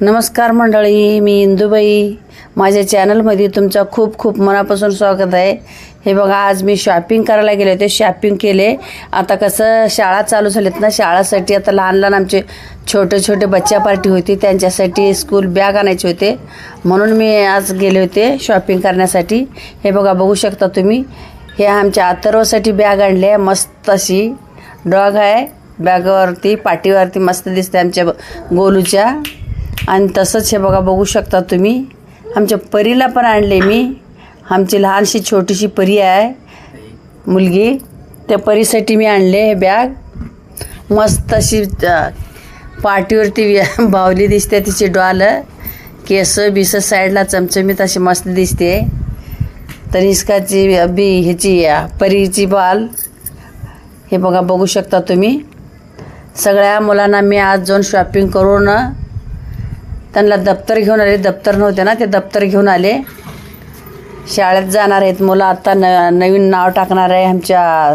नमस्कार मंडळी मी इंदुबाई. माझ्या चॅनलमध्ये तुमचं खूप खूप मनापासून स्वागत आहे. हे बघा आज मी शॉपिंग करायला गेले होते. शॉपिंग केले. आता कसं शाळा चालू झालीत ना शाळासाठी आता लहान लहान आमचे छोटे छोटे बच्चा पार्टी होती. त्यांच्यासाठी स्कूल बॅग आणायचे होते. म्हणून मी आज गेले होते शॉपिंग करण्यासाठी. हे बघा बघू शकता तुम्ही. हे आमच्या अथर्वसाठी बॅग आणली आहे मस्त अशी. डॉग आहे. बॅगावरती पाठीवरती मस्त दिसते आमच्या गोलूच्या. आणि तसंच हे बघा बघू शकता तुम्ही. आमच्या परीला पण आणले मी. आमची लहानशी छोटीशी परी आहे मुलगी. त्या परीसाठी मी आणले हे बॅग. मस्त अशी पाठीवरती बावली दिसते तिची डॉल. केस बिस साईडला चमचमीत अशी मस्त दिसते. तर हिसकाची बी ह्याची परीची बॉल. हे बघा बघू शकता तुम्ही. सगळ्या मुलांना मी आज जाऊन शॉपिंग करून त्यांना दप्तर घेऊन आले. दप्तर नव्हते ना ते दप्तर घेऊन आले. शाळेत जाणार आहेत मुलं. आता न नवीन नाव टाकणार आहे आमच्या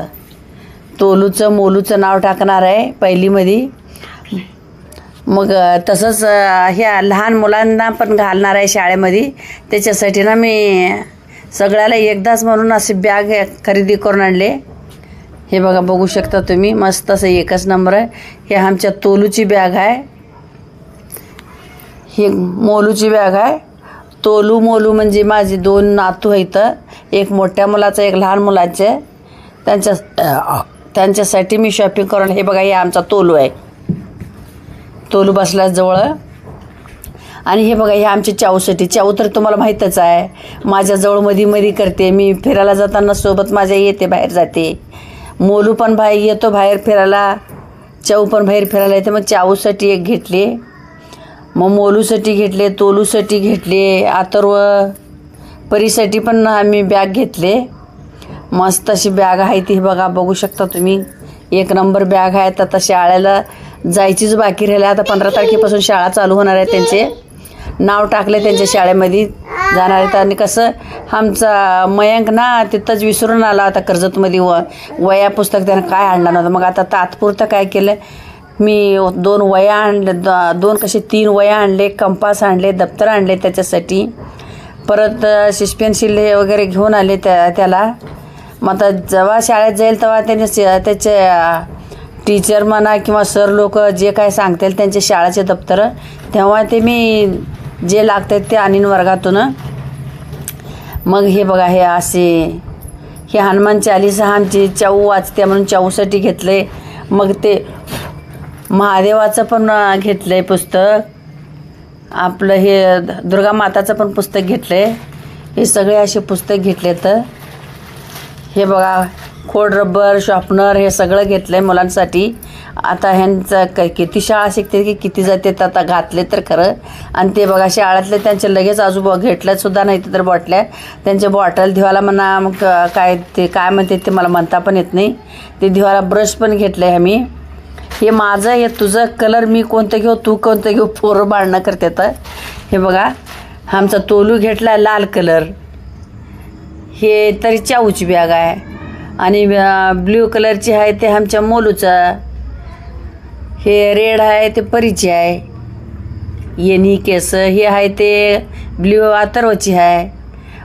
तोलूचं मोलूचं नाव टाकणार आहे पहिलीमध्ये. मग तसंच ह्या लहान मुलांना पण घालणार आहे शाळेमध्ये. त्याच्यासाठी ना मी सगळ्याला एकदाच म्हणून असे बॅग खरेदी करून आणले. हे बघा बघू शकता तुम्ही. मस्त असं एकच नंबर आहे. हे आमच्या तोलूची बॅग आहे. ही मोलूची बॅग आहे. तोलू मोलू म्हणजे माझे दोन नातू आहेत. एक मोठ्या मुलाचं एक लहान मुलाचे. त्यांच्या त्यांच्यासाठी मी शॉपिंग करून हे बघा हे आमचा तोलू आहे. तोलू बसल्याजवळ आणि हे बघा हे आमची चाऊसाठी चाऊ तर तुम्हाला माहीतच आहे. माझ्याजवळ मधी मधी करते. मी फिरायला जाताना सोबत माझ्या येते बाहेर जाते. मोलू पण बाहेर येतो बाहेर फिरायला. चाऊ पण बाहेर फिरायला येते. मग चाऊसाठी एक घेतली. मग मोलूसाठी घेतले तोलूसाठी घेतले आतर्व परीसाठी पण आम्ही बॅग घेतले. मस्त अशी बॅग आहे ती बघा बघू शकता तुम्ही. एक नंबर बॅग आहे तर आता शाळेला जायचीच बाकी राहिली. आता पंधरा तारखेपासून शाळा चालू होणार आहे त्यांचे. नाव टाकले त्यांच्या शाळेमध्ये. जाणार आहेत. आणि कसं आमचा मयंक ना तिथंच विसरून आला आता कर्जतमध्ये व वया पुस्तक त्यानं काय आणलं नव्हतं. मग आता तात्पुरतं काय केलं? मी दोन वया आणले द- दोन कसे तीन वया आणले कंपास आणले दप्तर आणले त्याच्यासाठी. परत शिश पेन्सिल हे वगैरे घेऊन आले त्या त्याला. मग आता जेव्हा शाळेत जाईल तेव्हा त्याने स- त्याचे टीचर म्हणा किंवा सर लोक जे काय सांगतील त्यांचे शाळेचे दप्तर तेव्हा ते मी जे लागतात ते आणीन वर्गातून. मग हे बघा हे असे हे हनुमान चालीसा आमची चाऊ वाचते म्हणून चाऊसाठी घेतले मग ते महादेवाचं पण घेतलं आहे पुस्तक. आपलं हे दुर्गा माताचं पण पुस्तक घेतलं आहे हे सगळे असे पुस्तक घेतले तर हे बघा खोड रबर शॉपनर हे सगळं घेतलं आहे मुलांसाठी. आता ह्यांचं क किती शाळा शिकते की किती जाते तर आता घातले तर खरं. आणि ते बघा शाळेतले त्यांचे लगेच आजोबा घेतल्यासुद्धा नाही तर बॉटल्या त्यांचे बॉटल धुवायला म्हणा मग काय ते काय म्हणते ते मला म्हणता पण येत नाही. ते धुवायला ब्रश पण घेतलं आहे आम्ही. हे माझं हे तुझं कलर मी कोणतं घेऊ तू कोणतं घेऊ पोरं बाळणं करते तर. हे बघा आमचा तोलू घेतला लाल कलर हे तरी चाऊची बॅग आहे. आणि ब्ल्यू कलरची आहे ते आमच्या मोलूचं. हे रेड आहे ते परीची आहे. येणी केस हे आहे ते ब्ल्यू अथर्वची आहे.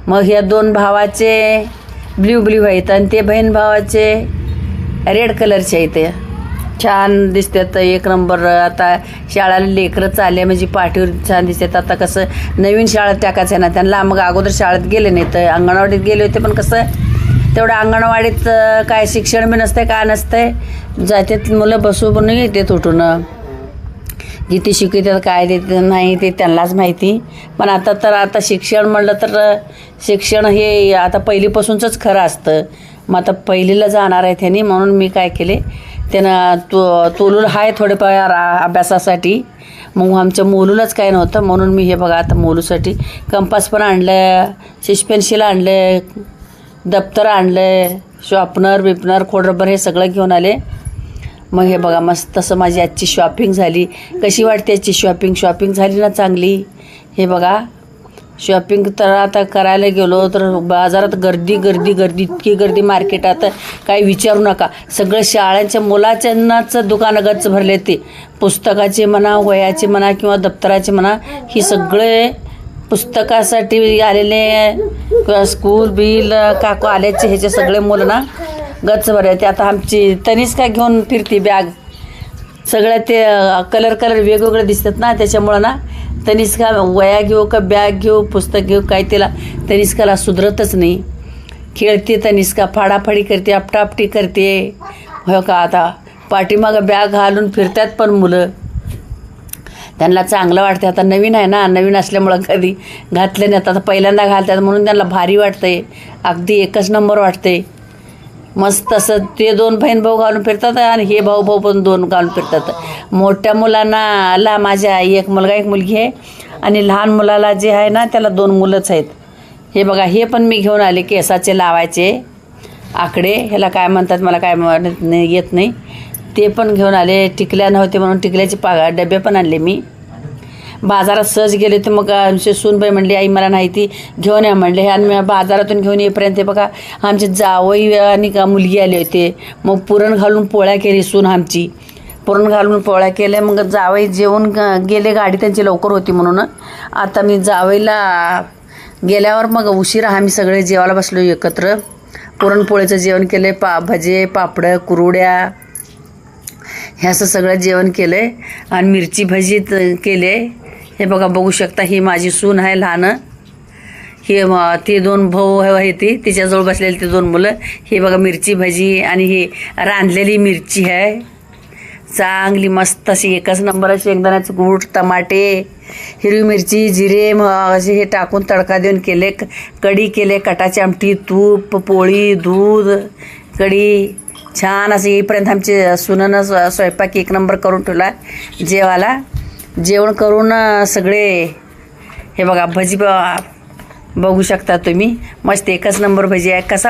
मग ह्या दोन भावाचे ब्ल्यू ब्ल्यू आहेत आणि ते बहीण भावाचे रेड कलरचे आहेत. छान दिसतात एक नंबर आता शाळेला लेकरं चालले म्हणजे पाठीवर छान दिसतात आता कसं नवीन शाळेत टाकायचं आहे ना त्यांना मग अगोदर शाळेत गेले नाही तर अंगणवाडीत गेले होते पण कसं तेवढं अंगणवाडीत काय शिक्षण बी नसतंय काय नसतंय जातात मुलं बसू पण येतात उठून. किती शिकवतात काय देत नाही ते त्यांनाच माहिती. पण आता तर आता शिक्षण म्हणलं तर शिक्षण हे आता पहिलीपासूनच खरं असतं. मग आता पहिलीला जाणार आहे त्यांनी म्हणून मी काय केले त्यानं तो तोलूल आहे थोडेफार अभ्यासासाठी. मग आमच्या मोलूलाच काय नव्हतं. म्हणून मी हे बघा आता मोलूसाठी कंपास पण आणलं शिशपेन्शिल आणले आणलं दप्तर आणलं शॉपनर बिपनर खोडरबर हे सगळं घेऊन आले. मग हे बघा मस्त तसं माझी आजची शॉपिंग झाली. कशी वाटते आजची शॉपिंग शॉपिंग झाली ना चांगली? हे बघा. शॉपिंग तर आता करायला गेलो तर बाजारात गर्दी गर्दी गर्दी इतकी गर्दी मार्केटात काही विचारू नका. सगळं शाळांच्या मुलाच्यांनाच दुकानं गच्च भरले ते. पुस्तकाचे म्हणा वयाचे म्हणा किंवा दप्तराचे म्हणा ही सगळे पुस्तकासाठी आलेले किंवा स्कूल बिल काको आल्याचे ह्याचे सगळे मुलं ना गच्च भरले. ते आता आमची तनिष्का घेऊन फिरती बॅग सगळ्या ते कलर कलर वेगवेगळे दिसतात ना त्याच्यामुळं ना तनिष्का वया घेऊ का बॅग घेऊ पुस्तक घेऊ काय तिला तनिष्काला सुधरतच नाही. खेळते तनिष्का फाडाफाडी करते आपटापटी करते. हो का आता पाठीमागं बॅग घालून फिरतात पण मुलं. त्यांना चांगलं वाटते आता नवीन आहे ना नवीन असल्यामुळं कधी घातले नाही आता पहिल्यांदा घालतात म्हणून त्यांना भारी वाटतंय. अगदी एकच नंबर वाटते मस्त असं ते दोन बहीण भाऊ घालून फिरतात आणि हे भाऊ भाऊ पण दोन घालून फिरतात. मोठ्या मुलांना ला माझ्या आई एक मुलगा एक मुलगी आहे. आणि लहान मुलाला जे आहे ना त्याला दोन मुलंच आहेत. हे बघा हे पण मी घेऊन आले केसाचे लावायचे. आकडे ह्याला काय म्हणतात मला काय म्हणत नाही येत नाही. ते पण घेऊन आले टिकल्या नव्हते म्हणून टिकल्याचे पागा डबे पण आणले मी. बाजारात सहज गेले तर मग आमचे सूनबाई म्हणली आई मला नाही ती घेऊन या म्हणले. आणि बाजारातून घेऊन येईपर्यंत बघा आमचे जावई आणि का मुलगी आले होते. मग पुरण घालून पोळ्या केली सून आमची. पुरण घालून पोळ्या केल्या मग जावई जेवून ग- गेले गाडी त्यांची लवकर होती म्हणून. आता मी जावईला गेल्यावर मग उशिरा आम्ही सगळे जेवायला बसलो एकत्र. पुरणपोळीचं जेवण केले पा भजे पापडं कुरुड्या हे असं सगळं जेवण केलं आहे आणि मिरची भजी केले हे बघा बघू शकता ही माझी सून आहे लहान. हे म- ते दोन भाऊ आहे ती. तिच्याजवळ बसलेले ते दोन मुलं. हे बघा मिरची भजी आणि ही रांधलेली मिरची आहे. चांगली मस्त अशी एकच नंबराची शेंगदाण्याचं गूट टमाटे हिरवी मिरची जिरे मग असे हे टाकून तडका देऊन केले. क- कढी केले कटाची आमटी तूप पोळी दूध कढी. छान असं येईपर्यंत आमचे सुननं स्वयंपाक एक नंबर करून ठेवला. जेवायला जेवण करून सगळे हे बघा भजी बघू शकता तुम्ही. मस्त एकच नंबर भजी आहे. कसा